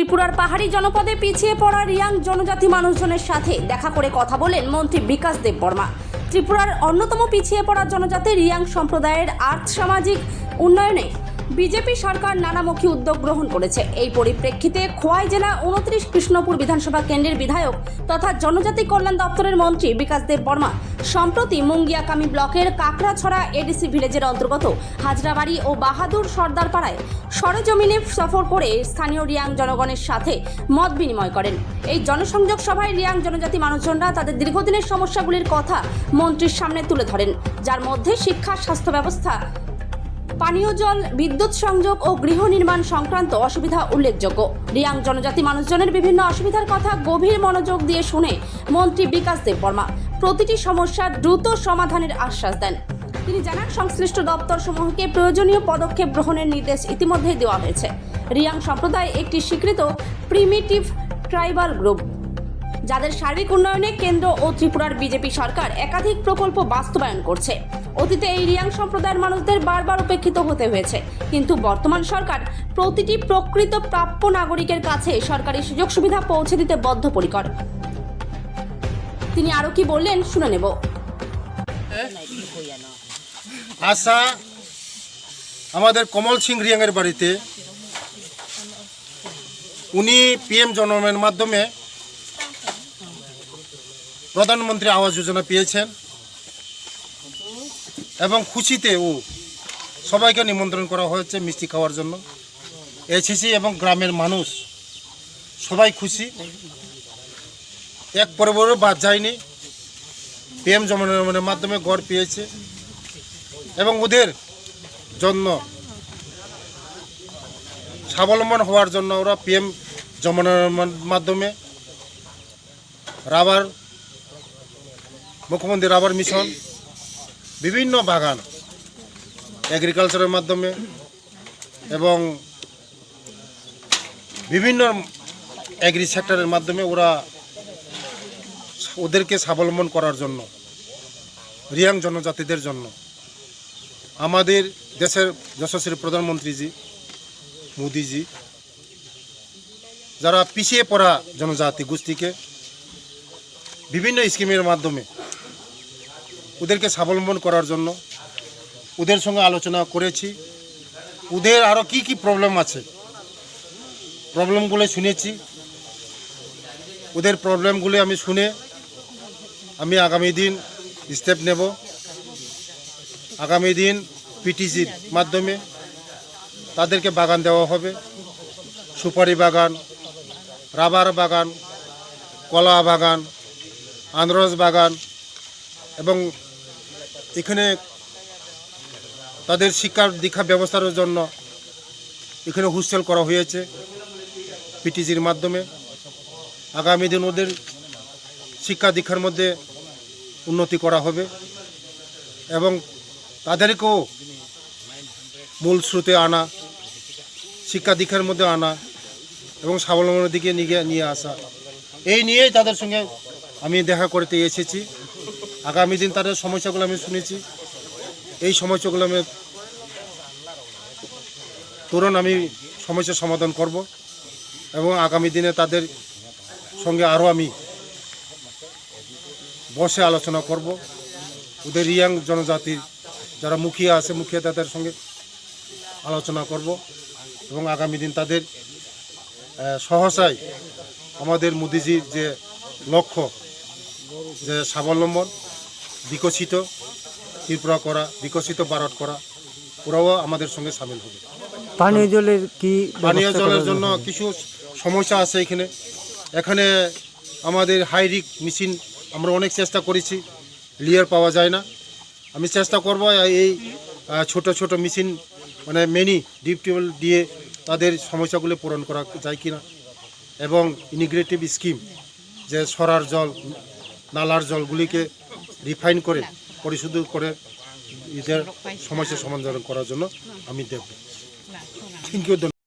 ত্রিপুরার পাহাড়ি জনপদে পিছিয়ে পড়া রিয়াং জনজাতি মানুষজনের সাথে দেখা করে কথা বলেন মন্ত্রী বিকাশ দেববর্মা। ত্রিপুরার অন্যতম পিছিয়ে পড়া জনজাতি রিয়াং সম্প্রদায়ের আর্থ সামাজিক উন্নয়নে বিজেপি সরকার নানামুখী উদ্যোগ গ্রহণ করেছে। এই পরিপ্রেক্ষিতে খোয়াই জেলা উনত্রিশ কৃষ্ণপুর বিধানসভা কেন্দ্রের বিধায়ক তথা জনজাতি কল্যাণ দপ্তরের মন্ত্রী বিকাশ দেব বর্মা সম্প্রতি মুঙ্গিয়াকামি ব্লকের কাকড়াছড়া এডিসি ভিলেজের অন্তর্গত হাজরাবাড়ি ও বাহাদুর সর্দার পাড়ায় সরেজমিনে সফর করে স্থানীয় রিয়াং জনগণের সাথে মত বিনিময় করেন। এই জনসংযোগ সভায় রিয়াং জনজাতি মানুষজনরা তাদের দীর্ঘদিনের সমস্যাগুলির কথা মন্ত্রীর সামনে তুলে ধরেন, যার মধ্যে শিক্ষা, স্বাস্থ্য ব্যবস্থা পানীয় জল, বিদ্যুৎ সংযোগ ও গৃহ নির্মাণ সংক্রান্ত অসুবিধা উল্লেখযোগ্য। রিয়াং জনজাতি মানুষজনের বিভিন্ন অসুবিধার কথা গভীর মনোযোগ দিয়ে শুনে মন্ত্রী বিকাশ দেব বর্মা প্রতিটি সমস্যার দ্রুত সমাধানের আশ্বাস দেন। তিনি জানান, সংশ্লিষ্ট দপ্তর সমূহকে প্রয়োজনীয় পদক্ষেপ গ্রহণের নির্দেশ ইতিমধ্যেই দেওয়া হয়েছে। রিয়াং সম্প্রদায় একটি স্বীকৃত প্রিমিটিভ ট্রাইবাল গ্রুপ। যাদের সার্বিক উন্নয়নে কেন্দ্র ও ত্রিপুরার বিজেপি সরকার একাধিক প্রকল্প বাস্তবায়ন করছে। অতীতে এই রিয়াং সম্প্রদায়ের মানুষদের বারবার উপেক্ষিত হতে হয়েছে। কিন্তু বর্তমান সরকার প্রতিটি প্রকৃত প্রাপ্য নাগরিকের কাছে সরকারি সুযোগ সুবিধা পৌঁছে দিতে বদ্ধপরিকর। তিনি আরও কি বললেন শুনে নেব। আশা, আমাদের কমল সিং রিয়াংয়ের বাড়িতে উনি পিএম জনমের মাধ্যমে প্রধানমন্ত্রী আবাস যোজনা পেয়েছেন। এবং খুশিতে ও সবাইকে নিমন্ত্রণ করা হয়েছে মিষ্টি খাওয়ার জন্য। এসেছি এবং গ্রামের মানুষ সবাই খুশি। এক পরিবারও বাদ যায়নি। পিএম জমানের মাধ্যমে গড় পেয়েছে এবং ওদের জন্য স্বাবলম্বন হওয়ার জন্য ওরা পিএম জমানোর মাধ্যমে রাবার, মুখ্যমন্ত্রী রাবার মিশন বিভিন্ন বাগান এগ্রিকালচারের মাধ্যমে এবং বিভিন্ন এগ্রি সেক্টরের মাধ্যমে ওরা ওদেরকে স্বাবলম্বন করার জন্য, রিয়াং জনজাতিদের জন্য। আমাদের দেশের যশস্বী প্রধানমন্ত্রীজি, মোদিজি, যারা পিছিয়ে পড়া জনজাতি গোষ্ঠীকে বিভিন্ন স্কিমের মাধ্যমে ওদেরকে স্বাবলম্বন করার জন্য ওদের সঙ্গে আলোচনা করেছি। ওদের আরও কি কি প্রবলেম আছে? প্রবলেমগুলো শুনেছি। ওদের প্রবলেমগুলো আমি শুনে আমি আগামী দিন স্টেপ নেব। আগামী দিন পিটিসির মাধ্যমে তাদেরকে বাগান দেওয়া হবে। সুপারি বাগান, রাবার বাগান, কলা বাগান, আনারস বাগান এবং এখানে তাদের শিক্ষার দীক্ষা ব্যবস্থার জন্য এখানে হোস্টেল করা হয়েছে পিটিজির মাধ্যমে। আগামী দিন ওদের শিক্ষা দীক্ষার মধ্যে উন্নতি করা হবে এবং তাদেরকেও মূল স্রোতে আনা, শিক্ষা দীক্ষার মধ্যে আনা এবং স্বাবলম্বনের দিকে নিয়ে নিয়ে আসা। এই নিয়েই তাদের সঙ্গে আমি দেখা করতে এসেছি। আগামী দিন তাদের সমস্যাগুলো আমি শুনেছি। এই সমস্যাগুলো আমি তুরন্ত আমি সমস্যার সমাধান করব এবং আগামী দিনে তাদের সঙ্গে আরও আমি বসে আলোচনা করব। ওদের রিয়াং জনজাতির যারা মুখিয়া আছে, মুখিয়া তাদের সঙ্গে আলোচনা করব এবং আগামী দিন তাদের সহসায় আমাদের মোদিজির যে লক্ষ্য, যে স্বাবলম্বন বিকশিত ত্রিপুরা করা বিকশিত ভারত করা ওরাও আমাদের সঙ্গে সামিল হবে। পানীয় জলের কি পানীয় জলের জন্য কিছু সমস্যা আছে এখানে। এখানে আমাদের হাইরিক মেশিন আমরা অনেক চেষ্টা করেছি লিয়ার পাওয়া যায় না। আমি চেষ্টা করব এই ছোট ছোট মেশিন মানে মেনি ডিপ টিউবওয়েল দিয়ে তাদের সমস্যাগুলো পূরণ করা যায় কিনা। এবং ইনিগ্রেটিভ স্কিম যে সরার জল নালার জলগুলিকে রিফাইন করে পরিশোধ করে এদের সমস্যা সমাধান করার জন্য আমি দেখব থ্যাংক ইউ